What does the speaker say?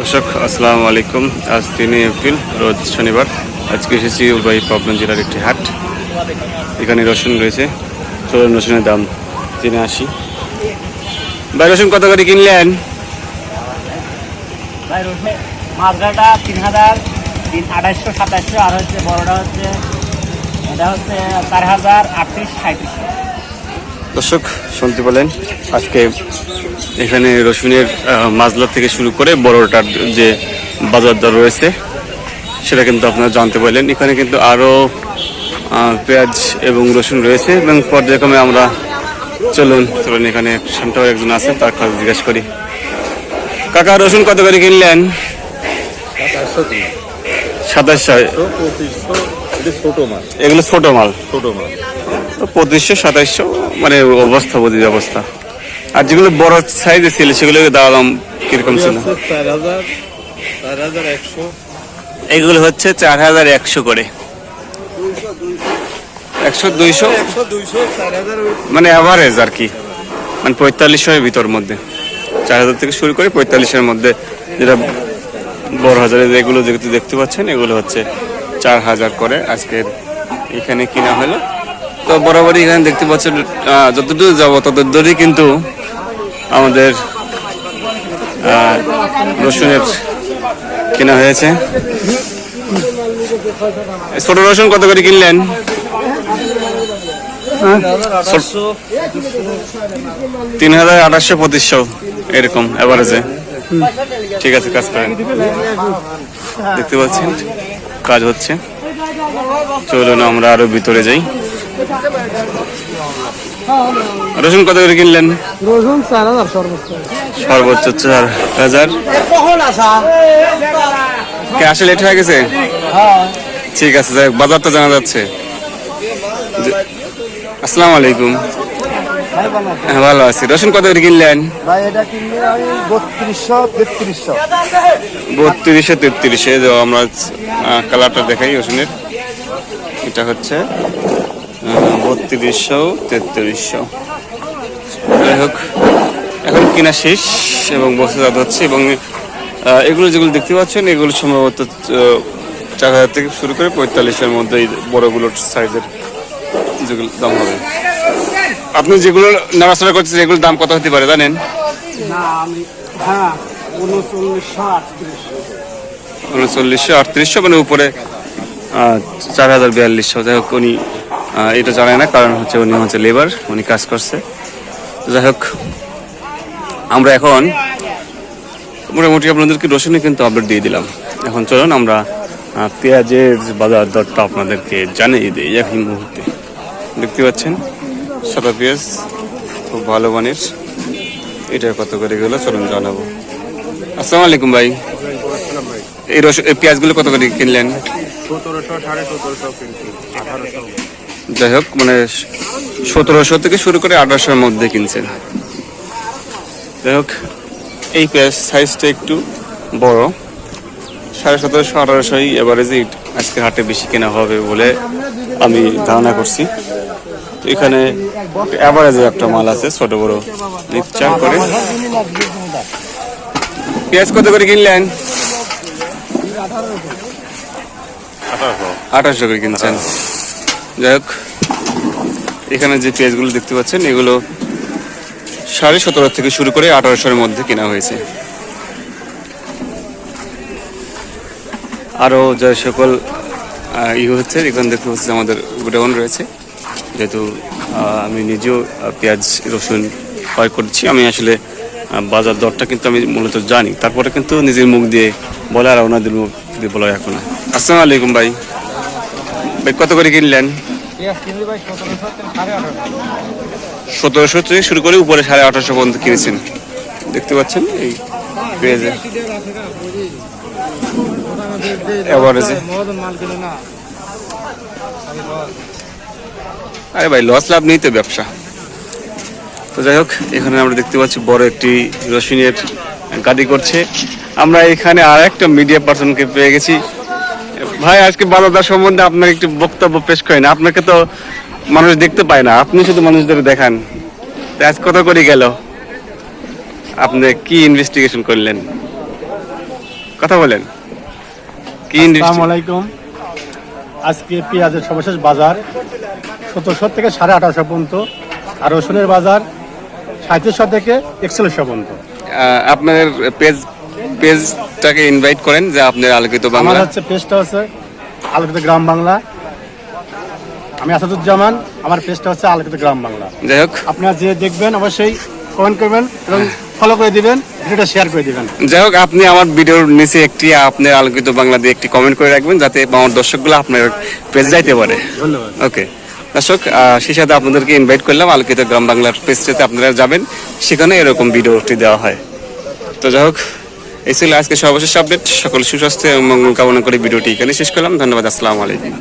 দর্শক, আসসালামু আলাইকুম। আজ তিনই এপ্রিল, রোজ শনিবার। আজকে এসেছি উলবাই পাবনা জেলার একটি হাট। এখানে রসুন রয়েছে। চলুন রসুনের দাম জেনে আসি। ভাই, রসুন কত করে কিনলেন? রসুন তিন হাজার, তিন আর হচ্ছে বড়টা হচ্ছে, এটা হচ্ছে চার হাজার আটত্রিশ সাঁত্রিশ দর্শক শুনতে পেলেন। আজকে এখানে রসুনের মাজলা থেকে শুরু করে বড়টার যে বাজার দর রয়েছে সেটা কিন্তু আপনারা জানতে পারলেন। এখানে কিন্তু আরও পেঁয়াজ এবং রসুন রয়েছে এবং পর্যায়ক্রমে আমরা চলুন চলুন এখানে শান্তর একজন আছেন তার কাছে জিজ্ঞেস করি। কাকা রসুন কত করে কিনলেন? সাতাশশো এগুলো ছোট মাল। ছোট মাছ পঁচিশশো সাতাইশশো মানে অবস্থা বোঝি অবস্থা। আর যেগুলো বড় সাইজে ছিল সেগুলো দাম কীরকম ছিল? এগুলো হচ্ছে চার হাজার একশো। করে। একশো দুইশো? মানে অ্যাভারেজ আর কি। মানে পঁয়তাল্লিশের ভিতর মধ্যে। চার হাজার থেকে শুরু করে পঁয়তাল্লিশের মধ্যে যেটা বড় হাজারের এগুলো যেহেতু দেখতে পাচ্ছেন এগুলো হচ্ছে চার হাজার করে আজকের। এখানে কিনা হলো তো বরাবরই এখানে দেখতে পাচ্ছেন আহ, যতদূর যাব ততদূরই কিন্তু আমাদের রসুনের কেনা হয়েছে। ছোট রসুন কত করে কিনলেন? আঠাশশো তিন হাজার আঠাশশো পঁচিশশো এরকম অ্যাভারেজে ঠিক আছে কাজ করেন। দেখতে পাচ্ছেন কাজ হচ্ছে। চলুন আমরা আরও ভিতরে যাই। রসুন কত করে কিনলেন? রসুন চার হাজার সর্বোচ্চ। সর্বোচ্চ চার হাজার। কে আসে লেট হয়ে গেছে? ঠিক আছে যাই বাজারটা জানা যাচ্ছে। আসসালামু আলাইকুম। হ্যাঁ ভালো আছি। রসুন কত করে কিনলেন? ভাই এটা কিনলে আমি বত্রিশশো তেত্রিশশো। বত্রিশে তেত্রিশে আমরা কালারটা দেখাই রসুনের। এটা হচ্ছে বত্রিশশো তেত্রিশশো। যাই হোক এখন কিনা শেষ এবং বস্তুজাত হচ্ছে এবং এগুলো যেগুলো দেখতে পাচ্ছেন এগুলো সম্ভবত চার হাজার থেকে শুরু করে পঁয়তাল্লিশের মধ্যে এই বড়গুলোর সাইজের যেগুলো দাম হবে। আপনি যেগুলো নাড়াচাড়া করছেন এগুলোর দাম কত হতে পারে জানেন? হ্যাঁ উনচল্লিশশো আটত্রিশশো। মানে উপরে চার হাজার বিয়াল্লিশশো। যাই হোক উনি এটা জানে না, কারণ হচ্ছে উনি হচ্ছে লেবার উনি কাজ করছে। যাই হোক, আমরা এখন মোটামুটি আপনাদেরকে রসুনে কিন্তু আপডেট দিয়ে দিলাম। এখন চলুন আমরা পেঁয়াজের বাজার দরটা আপনাদেরকে জানিয়ে দিই এই মুহূর্তে। দেখতে পাচ্ছেন, সাদা পেঁয়াজ, খুব ভালো মানের। এটা কত করে গেলো চলুন জানাব। আসসালামু আলাইকুম ভাই। এই রস পেঁয়াজগুলো কত করে কিনলেন? সতেরোশো, সাড়ে সতেরোশো কিনছি, আঠারোশো। যাই হোক মানে সতেরোশো থেকে শুরু করে আঠারোশোর মধ্যে কিনছেন। যাই হোক এই পেঁয়াজ সাইজটা একটু বড়। সাড়ে সতেরোশো আঠারোশোই এভারেজে আজকে হাটে বেশি কেনা হবে বলে আমি ধারণা করছি। তো এখানে অ্যাভারেজে একটা মাল আছে ছোট বড় চার করে। পেঁয়াজ কত করে কিনলেন? আঠারোশো করে কিনছেন। যাই হোক, এখানে যে পেঁয়াজগুলো দেখতে পাচ্ছেন, এগুলো সাড়ে সতেরো থেকে শুরু করে আঠারোশোর মধ্যে কেনা হয়েছে। আরও যে সকল ই হচ্ছে, এখানে দেখতে পাচ্ছি আমাদের গোডাউন রয়েছে। যেহেতু আমি নিজেও পেঁয়াজ, রসুন ক্রয় করছি, আমি আসলে বাজার দরটা কিন্তু আমি মূলত জানি। তারপরে কিন্তু নিজের মুখ দিয়ে বলে আর ওনাদের মুখ দিয়ে বলা এখন আসসালামু আলাইকুম ভাই। ভাই, কত করে কিনলেন? সতেরোশো থেকে শুরু করে, উপরে সাড়ে আঠারোশো পর্যন্ত কিনেছেন। দেখতে পাচ্ছেন এই পেঁয়াজে না আরে ভাই লস লাভ নেই তো ব্যবসা। তো যাই হোক, এখানে আমরা দেখতে পাচ্ছি বড় একটি রসুনের গাড়ি করছে। আমরা এখানে আর একটা মিডিয়া পার্সনকে পেয়ে গেছি। ভাই আজকে বাজারদার সম্বন্ধে আপনার একটু বক্তব্য পেশ করেন। আপনাকে তো মানুষ দেখতে পায় না। আপনি শুধু মানুষদের দেখান। আজ কত করে গেল? আপনি কি ইনভেস্টিগেশন করলেন? কথা বলেন। কি আলাইকুম। আজকে পেঁয়াজের সর্বশেষ বাজার সতেরোশো থেকে সাড়ে আঠারোশো পর্যন্ত আর রসুনের বাজার সাঁত্রিশশো থেকে একচল্লিশশো পর্যন্ত। আপনার পেজ পেজটাকে ইনভাইট করেন যে আপনার আলোকিত আমার বাংলা হচ্ছে পেজটা হচ্ছে আলোকিত গ্রাম বাংলা। আমি আসাদুজ্জামান আমার পেজটা হচ্ছে আলোকিত গ্রাম বাংলা। যাই হোক। আপনারা যে দেখবেন অবশ্যই কমেন্ট করবেন এবং ফলো করে দিবেন ভিডিওটা শেয়ার করে দিবেন। যাই হোক আপনি আমার ভিডিওর নিচে একটি আপনার আলোকিত বাংলা দিয়ে একটি কমেন্ট করে রাখবেন যাতে আমার দর্শকগুলো আপনার পেজ যাইতে পারে। ধন্যবাদ। ওকে দর্শক সেই সাথে আপনাদেরকে ইনভাইট করলাম আলোকিত গ্রাম বাংলার পেজটাতে আপনারা যাবেন। সেখানে এরকম ভিডিওটি দেওয়া হয়। তো যাই হোক এই ছিল আজকে সর্বশেষ আপডেট সকল সুস্বাস্থ্য এবং মঙ্গল কামনা করে ভিডিওটি এখানে শেষ করলাম। ধন্যবাদ, আসসালামু আলাইকুম।